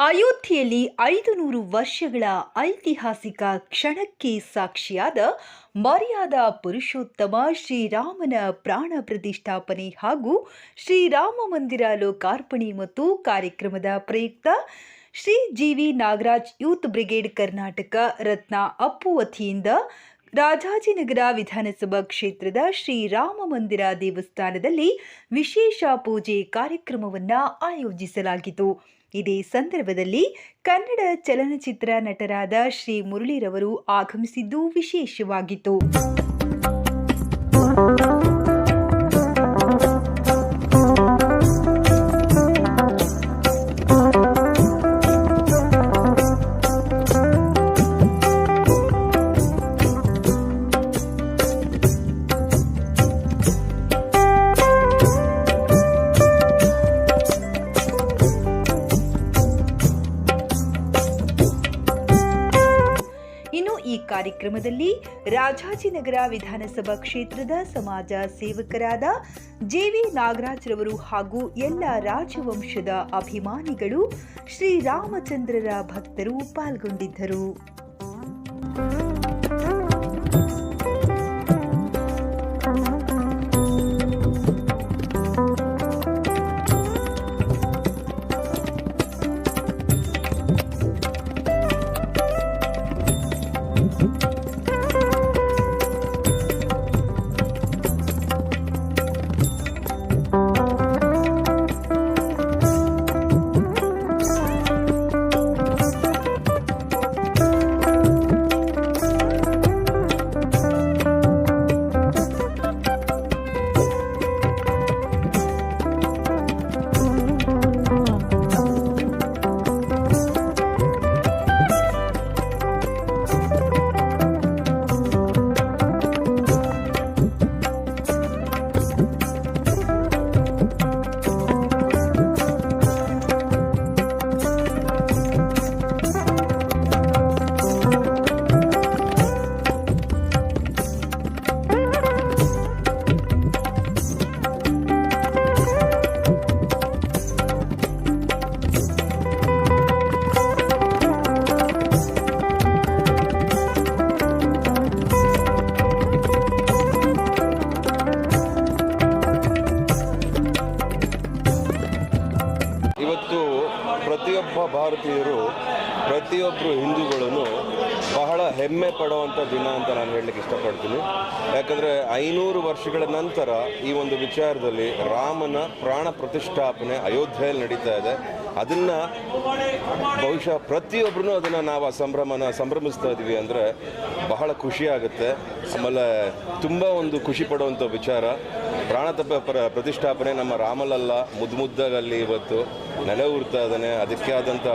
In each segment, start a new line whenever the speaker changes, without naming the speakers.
ಅಯೋಧ್ಯೆಯಲ್ಲಿ ಐದು ನೂರು ವರ್ಷಗಳ ಐತಿಹಾಸಿಕ ಕ್ಷಣಕ್ಕೆ ಸಾಕ್ಷಿಯಾದ ಮರ್ಯಾದ ಪುರುಷೋತ್ತಮ ಶ್ರೀರಾಮನ ಪ್ರಾಣ ಪ್ರತಿಷ್ಠಾಪನೆ ಹಾಗೂ ಶ್ರೀರಾಮ ಮಂದಿರ ಲೋಕಾರ್ಪಣೆ ಮತ್ತು ಕಾರ್ಯಕ್ರಮದ ಪ್ರಯುಕ್ತ ಶ್ರೀ ಜಿವಿ ನಾಗರಾಜ್ ಯೂತ್ ಬ್ರಿಗೇಡ್ ಕರ್ನಾಟಕ ರತ್ನ ಅಪ್ಪು ವತಿಯಿಂದ ರಾಜಾಜಿನಗರ ವಿಧಾನಸಭಾ ಕ್ಷೇತ್ರದ ಶ್ರೀರಾಮ ಮಂದಿರ ದೇವಸ್ಥಾನದಲ್ಲಿ ವಿಶೇಷ ಪೂಜೆ ಕಾರ್ಯಕ್ರಮವನ್ನು ಆಯೋಜಿಸಲಾಗಿತ್ತು. ಇದೇ ಸಂದರ್ಭದಲ್ಲಿ ಕನ್ನಡ ಚಲನಚಿತ್ರ ನಟರಾದ ಶ್ರೀ ಮುರಳಿರವರು ಆಗಮಿಸಿದ್ದು ವಿಶೇಷವಾಗಿತ್ತು. ಈ ಕಾರ್ಯಕ್ರಮದಲ್ಲಿ ರಾಜಾಜಿನಗರ ವಿಧಾನಸಭಾ ಕ್ಷೇತ್ರದ ಸಮಾಜ ಸೇವಕರಾದ ಜೆವಿ ನಾಗರಾಜ್ರವರು ಹಾಗೂ ಎಲ್ಲ ರಾಜವಂಶದ ಅಭಿಮಾನಿಗಳು ಶ್ರೀರಾಮಚಂದ್ರರ ಭಕ್ತರು ಪಾಲ್ಗೊಂಡಿದ್ದರು.
ಪ್ರತಿಯೊಬ್ಬ ಭಾರತೀಯರು ಪ್ರತಿಯೊಬ್ಬರು ಹಿಂದೂಗಳನ್ನು ಬಹಳ ಹೆಮ್ಮೆ ಪಡುವಂಥ ದಿನ ಅಂತ ನಾನು ಹೇಳಲಿಕ್ಕೆ ಇಷ್ಟಪಡ್ತೀನಿ. ಯಾಕಂದರೆ ಐನೂರು ವರ್ಷಗಳ ನಂತರ ಈ ಒಂದು ವಿಚಾರದಲ್ಲಿ ರಾಮನ ಪ್ರಾಣ ಪ್ರತಿಷ್ಠಾಪನೆ ಅಯೋಧ್ಯೆಯಲ್ಲಿ ನಡೀತಾ ಇದೆ. ಅದನ್ನು ಬಹುಶಃ ಪ್ರತಿಯೊಬ್ಬರೂ ಅದನ್ನು ನಾವು ಆ ಸಂಭ್ರಮನ ಸಂಭ್ರಮಿಸ್ತಾ ಇದ್ದೀವಿ ಅಂದರೆ ಬಹಳ ಖುಷಿ ಆಗುತ್ತೆ. ಆಮೇಲೆ ತುಂಬ ಒಂದು ಖುಷಿ ಪಡುವಂಥ ವಿಚಾರ. ಪ್ರಾಣ ಪ್ರತಿಷ್ಠಾಪನೆ ನಮ್ಮ ರಾಮಲಲ್ಲ ಮುದ್ದು ಮುದ್ದಾಗಲ್ಲಿ ಇವತ್ತು. ನೆಲೆ ಉರ್ತಾ ಇದ್ದಾನೆ ಅದಕ್ಕೆ ಆದಂಥ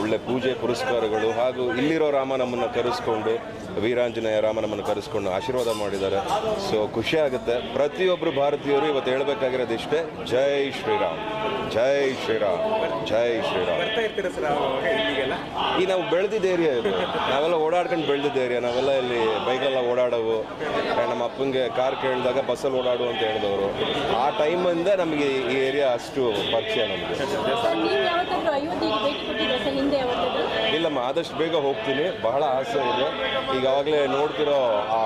ಒಳ್ಳೆ ಪೂಜೆ ಪುರಸ್ಕಾರಗಳು ಹಾಗೂ ಇಲ್ಲಿರೋ ರಾಮ ನಮ್ಮನ್ನು ಕರೆಸ್ಕೊಂಡು ವೀರಾಂಜನೇಯ ರಾಮ ನಮ್ಮನ್ನು ಕರೆಸ್ಕೊಂಡು ಆಶೀರ್ವಾದ ಮಾಡಿದ್ದಾರೆ. ಸೊ ಖುಷಿ ಆಗುತ್ತೆ. ಪ್ರತಿಯೊಬ್ಬರು ಭಾರತೀಯರು ಇವತ್ತು ಹೇಳಬೇಕಾಗಿರೋದು ಇಷ್ಟೇ ಜೈ ಶ್ರೀರಾಮ್ ಜೈ ಶ್ರೀರಾಮ್ ಜೈ ಶ್ರೀರಾಮ್. ಈ ನಾವು ಬೆಳೆದಿದ್ದ ಏರಿಯಾ ಇದು. ನಾವೆಲ್ಲ ಓಡಾಡ್ಕೊಂಡು ಬೆಳೆದಿದ್ದ ಏರಿಯಾ. ನಾವೆಲ್ಲ ಇಲ್ಲಿ ಬೈಕೆಲ್ಲ ಓಡಾಡೋವು. ನಮ್ಮ ಅಪ್ಪಂಗೆ ಕಾರ್ ಕೇಳಿದಾಗ ಬಸ್ಸಲ್ಲಿ ಓಡಾಡು ಅಂತ ಹೇಳಿದವರು. ಆ ಟೈಮಿಂದ ನಮಗೆ ಈ ಏರಿಯಾ ಅಷ್ಟು ಪರಿಚಯ ನಮಗೆ. ಇಲ್ಲಮ್ಮ, ಆದಷ್ಟು ಬೇಗ ಹೋಗ್ತೀನಿ. ಬಹಳ ಆಸೆ ಇದೆ. ಈಗಾಗಲೇ ನೋಡ್ತಿರೋ ಆ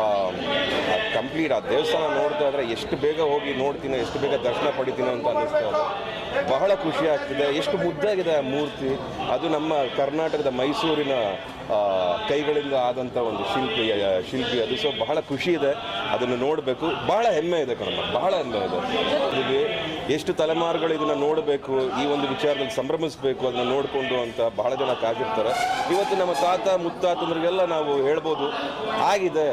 ಕಂಪ್ಲೀಟ್ ಆ ದೇವಸ್ಥಾನ ನೋಡ್ತಾ ಇದ್ರೆ ಎಷ್ಟು ಬೇಗ ಹೋಗಿ ನೋಡ್ತೀನಿ, ಎಷ್ಟು ಬೇಗ ದರ್ಶನ ಪಡಿತೀನಿ ಅಂತ ಅನ್ನಿಸ್ತಾ ಇದೆ. ಬಹಳ ಖುಷಿ ಆಗ್ತಿದೆ. ಎಷ್ಟು ಮುದ್ದಾಗಿದೆ ಆ ಮೂರ್ತಿ. ಅದು ನಮ್ಮ ಕರ್ನಾಟಕದ ಮೈಸೂರಿನ ಕೈಗಳಿಂದ ಆದಂಥ ಒಂದು ಶಿಲ್ಪಿ ಶಿಲ್ಪಿ. ಅದು ಸೊ ಬಹಳ ಖುಷಿ ಇದೆ. ಅದನ್ನು ನೋಡಬೇಕು. ಬಹಳ ಹೆಮ್ಮೆ ಇದೆ ಕಣಮ್ಮ. ಬಹಳ ಹೆಮ್ಮೆ ಇದೆ. ಇಲ್ಲಿ ಎಷ್ಟು ತಲೆಮಾರುಗಳು ಇದನ್ನು ನೋಡಬೇಕು, ಈ ಒಂದು ವಿಚಾರದಲ್ಲಿ ಸಂಭ್ರಮಿಸಬೇಕು, ಅದನ್ನ ನೋಡಿಕೊಂಡು ಅಂತ ಬಹಳ ಜನ ಕಾದಿರ್ತಾರೆ. ಇವತ್ತು ನಮ್ಮ ತಾತ ಮುತ್ತಾತಂದ್ರಿಗೆಲ್ಲ ನಾವು ಹೇಳ್ಬೋದು, ಆಗಿದೆ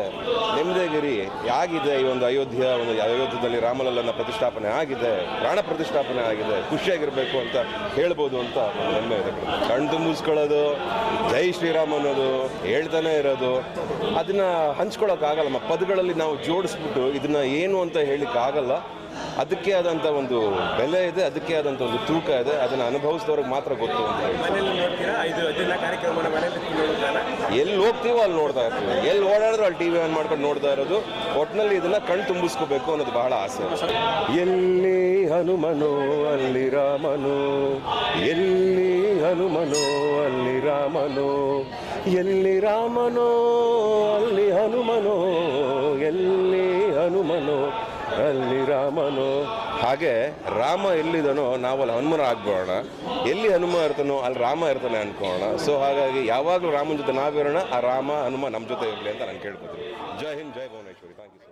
ನೆಮ್ಮದಿಗಿರಿ ಆಗಿದೆ ಈ ಒಂದು ಅಯೋಧ್ಯ, ಒಂದು ಅಯೋಧ್ಯದಲ್ಲಿ ರಾಮಲಲ್ಲನ ಪ್ರತಿಷ್ಠಾಪನೆ ಆಗಿದೆ, ಪ್ರಾಣ ಪ್ರತಿಷ್ಠಾಪನೆ ಆಗಿದೆ. ಖುಷಿಯಾಗಿರ್ಬೇಕು ಅಂತ ಹೇಳ್ಬೋದು ಅಂತ ಹೆಮ್ಮೆ ಇದೆ. ಕಣ್ಣು ತುಂಬಿಸ್ಕೊಳ್ಳೋದು, ಜೈ ಶ್ರೀರಾಮ್ ಅನ್ನೋದು, ಹೇಳ್ತಾನೆ ಇರೋದು, ಅದನ್ನ ಹಂಚ್ಕೊಳ್ಳೋಕ್ಕಾಗಲ್ಲಮ್ಮ ಪದಗಳಲ್ಲಿ ನಾವು ಜೋಡಿಸ್ಬಿಟ್ಟು ಇದನ್ನ ಏನು ಅಂತ ಹೇಳಲಿಕ್ಕೆ ಆಗಲ್ಲ ಅದಕ್ಕೆ ಆದಂಥ ಒಂದು ಬೆಲೆ ಇದೆ ಅದಕ್ಕೆ ಆದಂಥ ಒಂದು ತೂಕ ಇದೆ ಅದನ್ನು ಅನುಭವಿಸಿದವ್ರಿಗೆ ಮಾತ್ರ ಗೊತ್ತು ಅಂತ ಎಲ್ಲಿ ಹೋಗ್ತೀವೋ ಅಲ್ಲಿ ನೋಡ್ತಾ ಇರ್ತೀವಿ. ಎಲ್ಲಿ ಓಡಾಡಿದ್ರು ಅಲ್ಲಿ ಟಿವಿ ಆನ್ ಮಾಡ್ಕೊಂಡು ನೋಡ್ತಾ ಇರೋದು. ಒಟ್ಟಿನಲ್ಲಿ ಇದನ್ನ ಕಣ್ ತುಂಬಿಸ್ಕೋಬೇಕು ಅನ್ನೋದು ಬಹಳ ಆಸೆ. ಎಲ್ಲಿ ಹನುಮನೋ ಅಲ್ಲಿ ರಾಮನೋ. ಎಲ್ಲಿ ಹನುಮನೋ ಅಲ್ಲಿ ರಾಮನೋ. ಎಲ್ಲಿ ರಾಮನೋ ಅಲ್ಲಿ ಹನುಮನೋ. ಎಲ್ಲಿ ಹನುಮನೋ. ಅಲ್ಲಿ ರಾಮನು, ಹಾಗೆ ರಾಮ ಎಲ್ಲಿದನೋ ನಾವಲ್ಲಿ ಹನುಮನ ಆಗ್ಬೋಣ ಎಲ್ಲಿ ಹನುಮ ಇರ್ತಾನೋ ಅಲ್ಲಿ ರಾಮ ಇರ್ತಾನೆ ಅನ್ಕೋಣ. ಸೊ ಹಾಗಾಗಿ ಯಾವಾಗಲೂ ರಾಮನ ಜೊತೆ ನಾವಿರೋಣ, ಆ ರಾಮ, ಹನುಮ ನಮ್ಮ ಜೊತೆ ಇರಲಿ ಅಂತ ನಾನು ಕೇಳ್ಕೊತೀನಿ. Jai Hind, Jai Bhuvaneshwari. Thank you so